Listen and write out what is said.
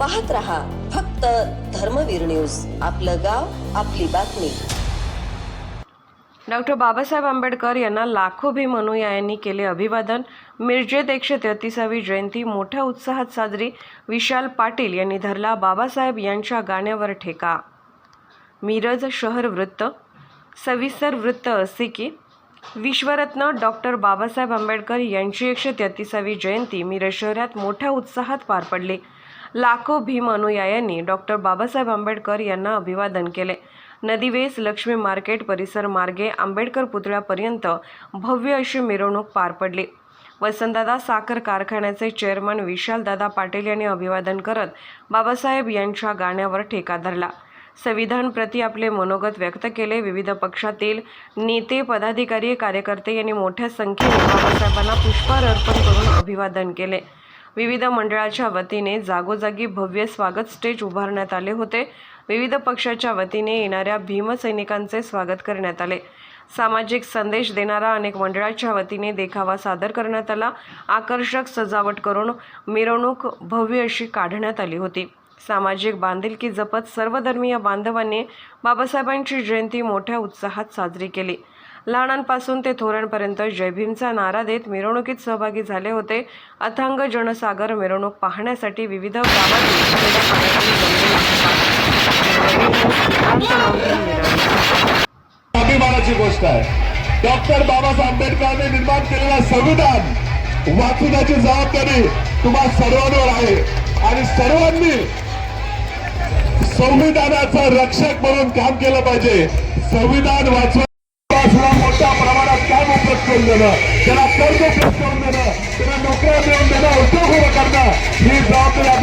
पाहत रहा फक्त धर्मवीर न्यूज. आपलं गाव आपली बातमी. डॉक्टर बाबासाहेब आंबेडकर यांना लाखो भीम अनुयायांनी केले अभिवादन. मिरजेत एकशे तेहतीसावी जयंती मोठ्या उत्साहात साजरी. विशाल पाटील यांनी धरला बाबासाहेब यांच्या गाण्यावर ठेका. मिरज शहर वृत्त. सविस्तर वृत्त असे की विश्वरत्न डॉक्टर बाबासाहेब आंबेडकर यांची एकशे तेहतीसावी जयंती मिरज शहरात मोठ्या उत्साहात पार पडली. लाखो भीम अनुयायांनी डॉक्टर बाबासाहेब आंबेडकर यांना अभिवादन केले. नदीवेस लक्ष्मी मार्केट परिसर मार्गे आंबेडकर पुतळ्यापर्यंत भव्य अशी मिरवणूक पार पडली. वसंतदादा साखर कारखान्याचे चेअरमन विशालदादा पाटील यांनी अभिवादन करत बाबासाहेब यांच्या गाण्यावर ठेका धरला. संविधानप्रती आपले मनोगत व्यक्त केले. विविध पक्षातील नेते पदाधिकारी कार्यकर्ते यांनी मोठ्या संख्येने बाबासाहेबांना पुष्पहार अर्पण करून अभिवादन केले. विविध मंडळाच्या वतीने जागोजागी भव्य स्वागत स्टेज उभारण्यात आले होते. विविध पक्षाच्या वतीने येणाऱ्या भीमसैनिकांचे स्वागत करण्यात आले. सामाजिक संदेश देणारा अनेक मंडळाच्या वतीने देखावा सादर करण्यात आला. आकर्षक सजावट करून मिरवणूक भव्य अशी काढण्यात आली होती. सामाजिक बांधिलकी जपत सर्वधर्मीय बांधवांनी बाबासाहेबांची जयंती मोठ्या उत्साहात साजरी केली. लहानांपासून ते थोरांपर्यंत जय भीमचा नारा देत मिरवणुकीत सहभागी झाले होते. अथांग जनसागर मिरवणूक पाहण्यासाठी विविध गावातून अभिमानाची गोष्ट आहे. डॉक्टर बाबासाहेब आंबेडकरांनी निर्माण केलेला संविधान वाचवण्याची जबाबदारी तुम्हा सर्वांवर आहे. आणि सर्वांनी संविधानाचं रक्षक म्हणून काम केलं पाहिजे. संविधान वाचवा मोठ्या प्रमाणात काम उपलब्ध करून देणं त्याला कर्ज उपलब्ध करून देणं त्याला नोकऱ्या मिळवून देणं उद्योग उभं करणं ही जबाबदारी